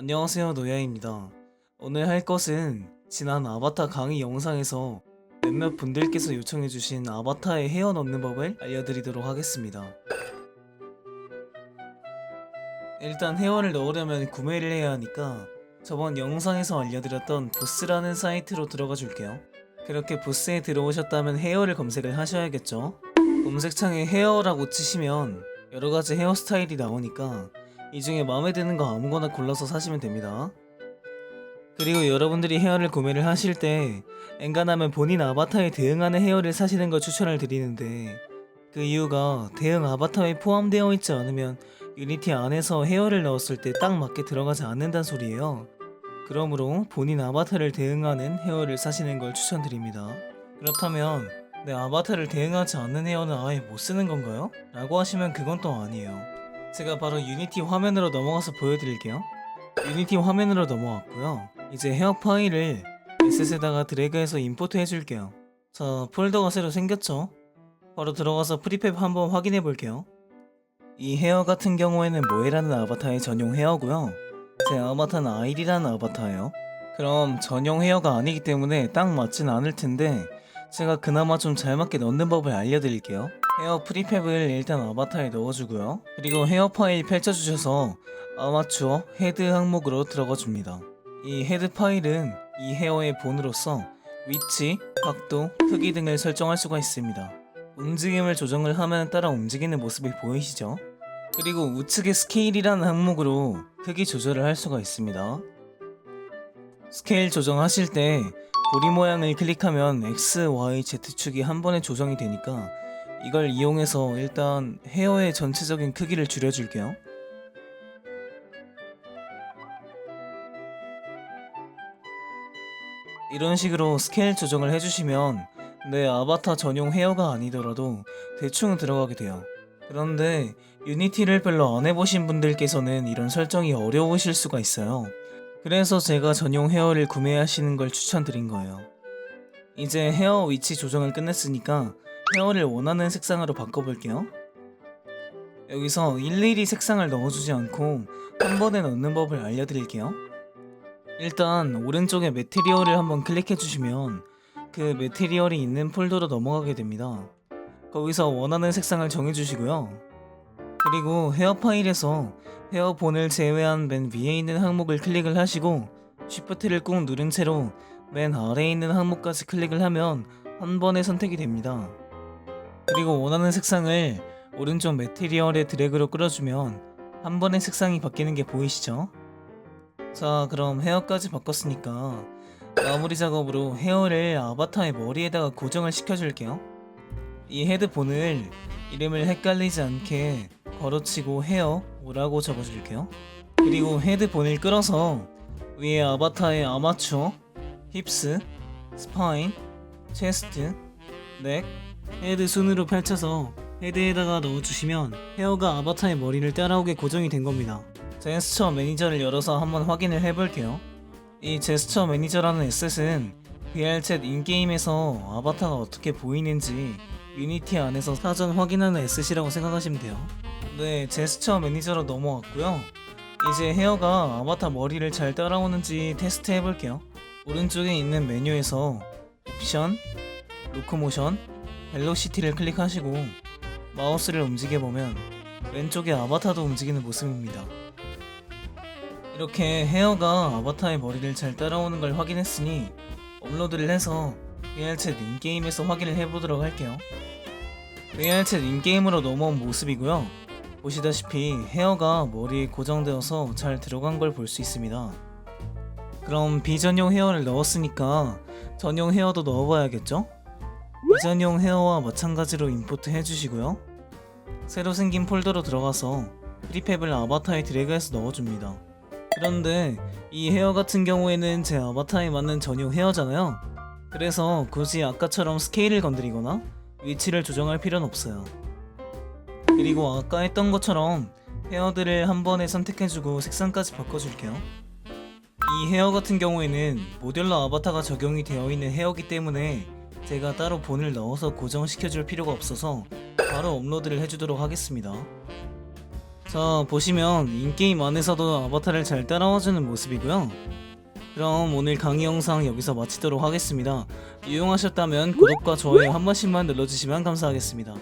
안녕하세요 노야입니다. 오늘 할 것은 지난 아바타 강의 영상에서 몇몇 분들께서 요청해주신 아바타에 헤어 넣는 법을 알려드리도록 하겠습니다. 일단 헤어를 넣으려면 구매를 해야 하니까 저번 영상에서 알려드렸던 부스라는 사이트로 들어가 줄게요. 그렇게 부스에 들어오셨다면 헤어를 검색을 하셔야겠죠. 검색창에 헤어라고 치시면 여러가지 헤어스타일이 나오니까 이 중에 마음에 드는 거 아무거나 골라서 사시면 됩니다. 그리고 여러분들이 헤어를 구매를 하실 때 엔간하면 본인 아바타에 대응하는 헤어를 사시는 걸 추천을 드리는데 그 이유가 대응 아바타에 포함되어 있지 않으면 유니티 안에서 헤어를 넣었을 때 딱 맞게 들어가지 않는다는 소리예요. 그러므로 본인 아바타를 대응하는 헤어를 사시는 걸 추천드립니다. 그렇다면 내 아바타를 대응하지 않는 헤어는 아예 못 쓰는 건가요? 라고 하시면 그건 또 아니에요. 제가 바로 유니티 화면으로 넘어가서 보여드릴게요. 유니티 화면으로 넘어왔고요. 이제 헤어 파일을 에셋에다가 드래그해서 임포트 해줄게요. 자, 폴더가 새로 생겼죠? 바로 들어가서 프리팹 한번 확인해 볼게요. 이 헤어 같은 경우에는 모에라는 아바타의 전용 헤어고요. 제 아바타는 아일이라는 아바타예요. 그럼 전용 헤어가 아니기 때문에 딱 맞진 않을 텐데 제가 그나마 좀 잘 맞게 넣는 법을 알려드릴게요. 헤어 프리팹을 일단 아바타에 넣어주고요. 그리고 헤어 파일 펼쳐주셔서 아마추어 헤드 항목으로 들어가 줍니다. 이 헤드 파일은 이 헤어의 본으로서 위치, 각도, 크기 등을 설정할 수가 있습니다. 움직임을 조정을 하면 따라 움직이는 모습이 보이시죠? 그리고 우측의 스케일이라는 항목으로 크기 조절을 할 수가 있습니다. 스케일 조정하실 때 고리 모양을 클릭하면 X, Y, Z축이 한 번에 조정이 되니까 이걸 이용해서 일단 헤어의 전체적인 크기를 줄여줄게요. 이런 식으로 스케일 조정을 해주시면 내 아바타 전용 헤어가 아니더라도 대충 들어가게 돼요. 그런데 유니티를 별로 안 해보신 분들께서는 이런 설정이 어려우실 수가 있어요. 그래서 제가 전용 헤어를 구매하시는 걸 추천드린 거예요. 이제 헤어 위치 조정을 끝냈으니까 헤어를 원하는 색상으로 바꿔볼게요. 여기서 일일이 색상을 넣어주지 않고 한 번에 넣는 법을 알려드릴게요. 일단 오른쪽에 매트리얼을 한번 클릭해주시면 그 매트리얼이 있는 폴더로 넘어가게 됩니다. 거기서 원하는 색상을 정해주시고요. 그리고 헤어 파일에서 헤어 본을 제외한 맨 위에 있는 항목을 클릭을 하시고 쉬프트를 꾹 누른 채로 맨 아래에 있는 항목까지 클릭을 하면 한 번에 선택이 됩니다. 그리고 원하는 색상을 오른쪽 매트리얼에 드래그로 끌어주면 한 번에 색상이 바뀌는 게 보이시죠? 자 그럼 헤어까지 바꿨으니까 마무리 작업으로 헤어를 아바타의 머리에다가 고정을 시켜줄게요. 이 헤드폰을 이름을 헷갈리지 않게 걸어치고 헤어 오라고 적어줄게요. 그리고 헤드폰을 끌어서 위에 아바타의 아마추어, 힙스, 스파인, 체스트, 넥, 헤드 순으로 펼쳐서 헤드에다가 넣어주시면 헤어가 아바타의 머리를 따라오게 고정이 된 겁니다. 제스처 매니저를 열어서 한번 확인을 해볼게요. 이 제스처 매니저라는 에셋은 VR챗 인게임에서 아바타가 어떻게 보이는지 유니티 안에서 사전 확인하는 에셋이라고 생각하시면 돼요. 네, 제스처 매니저로 넘어왔고요. 이제 헤어가 아바타 머리를 잘 따라오는지 테스트 해볼게요. 오른쪽에 있는 메뉴에서 옵션, 로코모션, 벨로시티를 클릭하시고 마우스를 움직여보면 왼쪽에 아바타도 움직이는 모습입니다. 이렇게 헤어가 아바타의 머리를 잘 따라오는 걸 확인했으니 업로드를 해서 VR챗 인게임에서 확인을 해보도록 할게요. VR챗 인게임으로 넘어온 모습이고요. 보시다시피 헤어가 머리에 고정되어서 잘 들어간 걸 볼 수 있습니다. 그럼 비전용 헤어를 넣었으니까 전용 헤어도 넣어봐야겠죠? 비전용 헤어와 마찬가지로 임포트 해주시고요. 새로 생긴 폴더로 들어가서 프리팹을 아바타에 드래그해서 넣어줍니다. 그런데 이 헤어 같은 경우에는 제 아바타에 맞는 전용 헤어잖아요. 그래서 굳이 아까처럼 스케일을 건드리거나 위치를 조정할 필요는 없어요. 그리고 아까 했던 것처럼 헤어들을 한 번에 선택해주고 색상까지 바꿔줄게요. 이 헤어 같은 경우에는 모듈러 아바타가 적용이 되어 있는 헤어기 때문에 제가 따로 본을 넣어서 고정시켜줄 필요가 없어서 바로 업로드를 해주도록 하겠습니다. 자 보시면 인게임 안에서도 아바타를 잘 따라와주는 모습이고요. 그럼 오늘 강의 영상 여기서 마치도록 하겠습니다. 유용하셨다면 구독과 좋아요 한 번씩만 눌러주시면 감사하겠습니다